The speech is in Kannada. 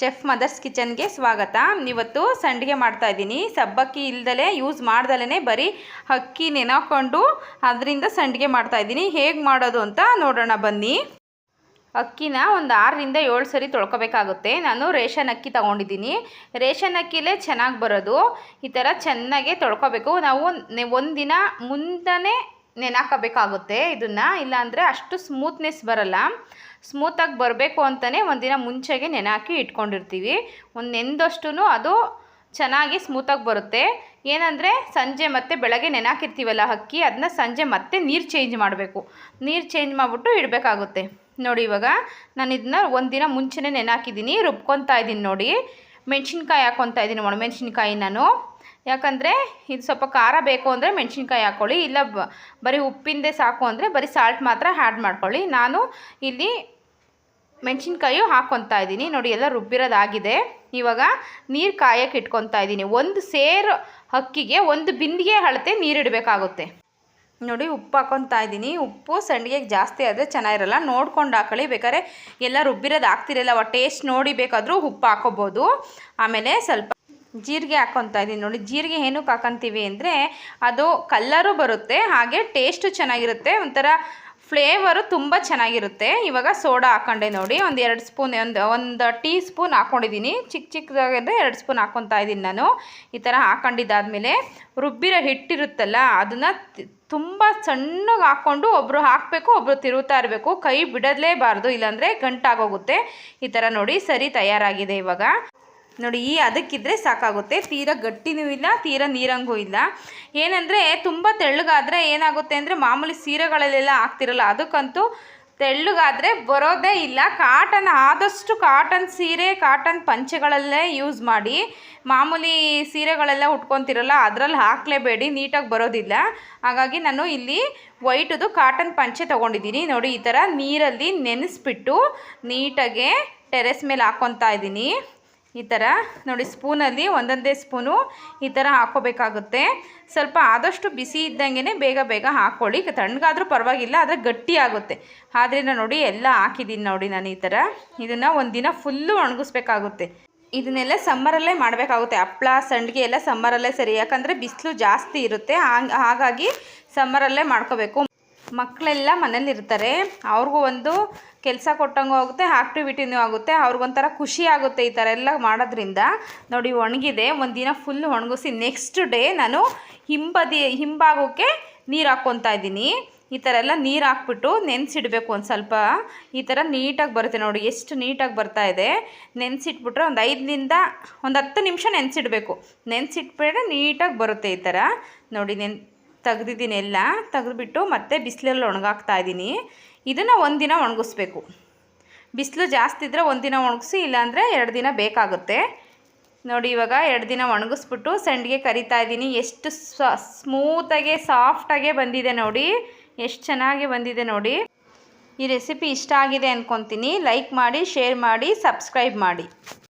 ಚೆಫ್ ಮದರ್ಸ್ ಕಿಚನ್ಗೆ ಸ್ವಾಗತ. ಇವತ್ತು ಸಂಡಿಗೆ ಮಾಡ್ತಾ ಇದ್ದೀನಿ. ಸಬ್ಬಕ್ಕಿ ಇಲ್ದಲೆ ಯೂಸ್ ಮಾಡ್ದಲೇ ಬರೀ ಅಕ್ಕಿ ನೆನೆಕೊಂಡು ಅದರಿಂದ ಸಂಡಿಗೆ ಮಾಡ್ತಾ ಇದ್ದೀನಿ. ಹೇಗೆ ಮಾಡೋದು ಅಂತ ನೋಡೋಣ ಬನ್ನಿ. ಅಕ್ಕಿನ ಒಂದು ಆರರಿಂದ ಏಳು ಸರಿ ತೊಳ್ಕೊಬೇಕಾಗುತ್ತೆ. ನಾನು ರೇಷನ್ ಅಕ್ಕಿ ತೊಗೊಂಡಿದ್ದೀನಿ. ರೇಷನ್ ಅಕ್ಕಿಲೇ ಚೆನ್ನಾಗಿ ಬರೋದು. ಈ ಥರ ಚೆನ್ನಾಗೆ ತೊಳ್ಕೊಬೇಕು. ನಾವು ಒಂದಿನ ಮುಂದನೇ ನೆನಾಕಬೇಕಾಗುತ್ತೆ ಇದನ್ನು, ಇಲ್ಲಾಂದರೆ ಅಷ್ಟು ಸ್ಮೂತ್ನೆಸ್ ಬರಲ್ಲ. ಸ್ಮೂತಾಗಿ ಬರಬೇಕು ಅಂತಲೇ ಒಂದಿನ ಮುಂಚೆಗೆ ನೆನಾಕಿ ಇಟ್ಕೊಂಡಿರ್ತೀವಿ. ಒಂದು ನೆಂದಷ್ಟು ಅದು ಚೆನ್ನಾಗಿ ಸ್ಮೂತಾಗಿ ಬರುತ್ತೆ. ಏನಂದರೆ ಸಂಜೆ ಮತ್ತು ಬೆಳಗ್ಗೆ ನೆನಾಕಿರ್ತೀವಲ್ಲ ಅಕ್ಕಿ ಅದನ್ನ ಸಂಜೆ ಮತ್ತೆ ನೀರು ಚೇಂಜ್ ಮಾಡಬೇಕು. ನೀರು ಚೇಂಜ್ ಮಾಡಿಬಿಟ್ಟು ಇಡಬೇಕಾಗುತ್ತೆ. ನೋಡಿ ಇವಾಗ ನಾನು ಇದನ್ನ ಒಂದಿನ ಮುಂಚೆನೇ ನೆನಾಕಿದ್ದೀನಿ, ರುಬ್ಕೊತಾ ಇದ್ದೀನಿ ನೋಡಿ. ಮೆಣಸಿನ್ಕಾಯಿ ಹಾಕ್ಕೊತಾ ಇದ್ದೀನಿ ಒಣಮೆಣ್ಸಿನ್ಕಾಯಿ ನಾನು. ಯಾಕಂದರೆ ಇದು ಸ್ವಲ್ಪ ಖಾರ ಬೇಕು ಅಂದರೆ ಮೆಣಸಿನ್ಕಾಯಿ ಹಾಕ್ಕೊಳ್ಳಿ ಇಲ್ಲ ಬರೀ ಉಪ್ಪಿಂದೇ ಸಾಕು ಅಂದರೆ ಬರೀ ಸಾಲ್ಟ್ ಮಾತ್ರ ಆ್ಯಡ್ ಮಾಡ್ಕೊಳ್ಳಿ. ನಾನು ಇಲ್ಲಿ ಮೆಣಸಿನ್ಕಾಯಿ ಹಾಕ್ಕೊತಾ ಇದ್ದೀನಿ. ನೋಡಿ, ಎಲ್ಲ ರುಬ್ಬಿರೋದಾಗಿದೆ. ಇವಾಗ ನೀರು ಕಾಯಕ್ಕೆ ಇಟ್ಕೊತಾ ಇದ್ದೀನಿ. ಒಂದು ಸೇರು ಅಕ್ಕಿಗೆ ಒಂದು ಬಿಂದಿಗೆ ಅಳತೆ ನೀರಿಡಬೇಕಾಗುತ್ತೆ ನೋಡಿ, ಉಪ್ಪು ಹಾಕ್ಕೊತಾ ಇದ್ದೀನಿ. ಉಪ್ಪು ಸಂಡಿಗೆಗೆ ಜಾಸ್ತಿ ಆದರೆ ಚೆನ್ನಾಗಿರಲ್ಲ. ನೋಡ್ಕೊಂಡು ಹಾಕೊಳ್ಳಿ. ಬೇಕಾದ್ರೆ ಎಲ್ಲ ರುಬ್ಬಿರೋದು ಹಾಕ್ತಿರಲ್ಲ. ಟೇಸ್ಟ್ ನೋಡಿ ಬೇಕಾದರೂ ಉಪ್ಪು ಹಾಕೋಬೋದು. ಆಮೇಲೆ ಸ್ವಲ್ಪ ಜೀರಿಗೆ ಹಾಕ್ಕೊತಾ ಇದ್ದೀನಿ ನೋಡಿ, ಜೀರಿಗೆ ಏನಕ್ಕೆ ಹಾಕೊಂತೀವಿ ಅಂದರೆ ಅದು ಕಲ್ಲರು ಬರುತ್ತೆ, ಹಾಗೆ ಟೇಸ್ಟು ಚೆನ್ನಾಗಿರುತ್ತೆ, ಒಂಥರ ಫ್ಲೇವರು ತುಂಬ ಚೆನ್ನಾಗಿರುತ್ತೆ. ಇವಾಗ ಸೋಡಾ ಹಾಕೊಂಡೆ ನೋಡಿ, ಒಂದು ಎರಡು ಸ್ಪೂನ್ ಒಂದು ಒಂದು ಟೀ ಸ್ಪೂನ್ ಹಾಕ್ಕೊಂಡಿದ್ದೀನಿ ಚಿಕ್ಕ ಚಿಕ್ಕದಾಗಿದ್ರೆ ಎರಡು ಸ್ಪೂನ್ ಹಾಕ್ಕೊತಾ ಇದ್ದೀನಿ ನಾನು. ಈ ಥರ ಹಾಕೊಂಡಿದ್ದಾದಮೇಲೆ ರುಬ್ಬಿರೋ ಹಿಟ್ಟಿರುತ್ತಲ್ಲ, ಅದನ್ನು ತುಂಬ ಸಣ್ಣಗೆ ಹಾಕ್ಕೊಂಡು ಒಬ್ಬರು ಹಾಕಬೇಕು ಒಬ್ಬರು ತಿರುಗುತ್ತಾ ಇರಬೇಕು. ಕೈ ಬಿಡಲೇಬಾರ್ದು ಇಲ್ಲಾಂದರೆ ಗಂಟಾಗೋಗುತ್ತೆ. ಈ ಥರ ನೋಡಿ, ಸರಿ ತಯಾರಾಗಿದೆ ಇವಾಗ. ನೋಡಿ, ಈ ಅದಕ್ಕಿದ್ರೆ ಸಾಕಾಗುತ್ತೆ. ತೀರಾ ಗಟ್ಟಿನೂ ಇಲ್ಲ, ತೀರಾ ನೀರಂಗೂ ಇಲ್ಲ. ಏನಂದರೆ, ತುಂಬ ತೆಳ್ಳಗಾದರೆ ಏನಾಗುತ್ತೆ ಅಂದರೆ, ಮಾಮೂಲಿ ಸೀರೆಗಳಲ್ಲೆಲ್ಲ ಹಾಕ್ತಿರಲ್ಲ, ಅದಕ್ಕಂತೂ ತೆಳ್ಳಗಾದರೆ ಬರೋದೇ ಇಲ್ಲ. ಕಾಟನ್ ಆದಷ್ಟು ಕಾಟನ್ ಸೀರೆ ಕಾಟನ್ ಪಂಚೆಗಳಲ್ಲೇ ಯೂಸ್ ಮಾಡಿ, ಮಾಮೂಲಿ ಸೀರೆಗಳೆಲ್ಲ ಉಟ್ಕೊತಿರಲ್ಲ, ಅದರಲ್ಲಿ ಹಾಕಲೇಬೇಡಿ, ನೀಟಾಗಿ ಬರೋದಿಲ್ಲ. ಹಾಗಾಗಿ ನಾನು ಇಲ್ಲಿ ವೈಟದು ಕಾಟನ್ ಪಂಚೆ ತೊಗೊಂಡಿದ್ದೀನಿ. ನೋಡಿ, ಈ ಥರ ನೀರಲ್ಲಿ ನೆನೆಸ್ಬಿಟ್ಟು ನೀಟಾಗೆ ಟೆರೆಸ್ ಮೇಲೆ ಹಾಕ್ಕೊತಾ ಇದ್ದೀನಿ. ಈ ಥರ ನೋಡಿ ಸ್ಪೂನಲ್ಲಿ ಒಂದೊಂದೇ ಸ್ಪೂನು ಈ ಥರ ಹಾಕೋಬೇಕಾಗುತ್ತೆ. ಸ್ವಲ್ಪ ಆದಷ್ಟು ಬಿಸಿ ಇದ್ದಂಗೆ ಬೇಗ ಬೇಗ ಹಾಕ್ಕೊಳ್ಳಿ ತಣ್ಣಗಾದರೂ ಪರವಾಗಿಲ್ಲ, ಆದರೆ ಗಟ್ಟಿ ಆಗುತ್ತೆ ಆದ್ದರಿಂದ ನೋಡಿ ಎಲ್ಲ ಹಾಕಿದ್ದೀನಿ ನೋಡಿ ನಾನು ಈ ಥರ ಇದನ್ನು ಒಂದಿನ ಫುಲ್ಲು ಒಣಗಿಸ್ಬೇಕಾಗುತ್ತೆ. ಇದನ್ನೆಲ್ಲ ಸಮ್ಮರಲ್ಲೇ ಮಾಡಬೇಕಾಗುತ್ತೆ. ಹಪ್ಪಳ ಸಂಡಿಗೆ ಎಲ್ಲ ಸಮ್ಮರಲ್ಲೇ ಸರಿ. ಯಾಕಂದರೆ ಬಿಸಿಲು ಜಾಸ್ತಿ ಇರುತ್ತೆ. ಹಾಂಗ್- ಹಾಗಾಗಿ ಸಮ್ಮರಲ್ಲೇ ಮಾಡ್ಕೋಬೇಕು. ಮಕ್ಕಳೆಲ್ಲ ಮನೇಲಿರ್ತಾರೆ ಅವ್ರಿಗೂ ಒಂದು ಕೆಲಸ ಕೊಟ್ಟಂಗೂ ಆಗುತ್ತೆ ಆಕ್ಟಿವಿಟಿನೂ ಆಗುತ್ತೆ. ಅವ್ರಿಗೊಂಥರ ಖುಷಿ ಆಗುತ್ತೆ ಈ ಥರ ಎಲ್ಲ ಮಾಡೋದ್ರಿಂದ. ನೋಡಿ, ಒಣಗಿದೆ. ಒಂದಿನ ಫುಲ್ ಒಣಗಿಸಿ ನೆಕ್ಸ್ಟ್ ಡೇ ನಾನು ಹಿಂಬದಿ ಹಿಂಭಾಗಕ್ಕೆ ನೀರು ಹಾಕ್ಕೊತಾ ಇದ್ದೀನಿ. ಈ ಥರ ಎಲ್ಲ ನೀರು ಹಾಕ್ಬಿಟ್ಟು ನೆನೆಸಿಡ್ಬೇಕು ಒಂದು ಸ್ವಲ್ಪ. ಈ ಥರ ನೀಟಾಗಿ ಬರುತ್ತೆ ನೋಡಿ, ಎಷ್ಟು ನೀಟಾಗಿ ಬರ್ತಾ ಇದೆ. ನೆನೆಸಿಟ್ಬಿಟ್ರೆ ಒಂದು ಐದರಿಂದ, ಒಂದು ಹತ್ತು ನಿಮಿಷ ನೆನೆಸಿಡ್ಬೇಕು. ನೆನೆಸಿಟ್ಬಿಟ್ರೆ ನೀಟಾಗಿ ಬರುತ್ತೆ ಈ ಥರ. ನೋಡಿ, ನೆನ್ ತೆಗ್ದಿದ್ದೀನಿ ಎಲ್ಲ, ತೆಗೆದುಬಿಟ್ಟು ಮತ್ತೆ ಬಿಸಿಲಲ್ಲಿ ಒಣಗಾಕ್ತಾ ಇದ್ದೀನಿ. ಇದನ್ನು ಒಂದಿನ ಒಣಗಿಸ್ಬೇಕು. ಬಿಸಿಲು ಜಾಸ್ತಿ ಇದ್ದರೆ ಒಂದಿನ ಒಣಗಿಸಿ, ಇಲ್ಲಾಂದರೆ ಎರಡು ದಿನ ಬೇಕಾಗುತ್ತೆ. ನೋಡಿ, ಇವಾಗ ಎರಡು ದಿನ ಒಣಗಿಸ್ಬಿಟ್ಟು ಸಂಡಿಗೆ ಕರಿತಾ ಇದ್ದೀನಿ. ಎಷ್ಟು ಸ್ಮೂತಾಗೆ ಸಾಫ್ಟಾಗೆ ಬಂದಿದೆ ನೋಡಿ. ಎಷ್ಟು ಚೆನ್ನಾಗಿ ಬಂದಿದೆ ನೋಡಿ. ಈ ರೆಸಿಪಿ ಇಷ್ಟ ಆಗಿದೆ ಅಂದ್ಕೊತೀನಿ ಲೈಕ್ ಮಾಡಿ ಶೇರ್ ಮಾಡಿ ಸಬ್ಸ್ಕ್ರೈಬ್ ಮಾಡಿ.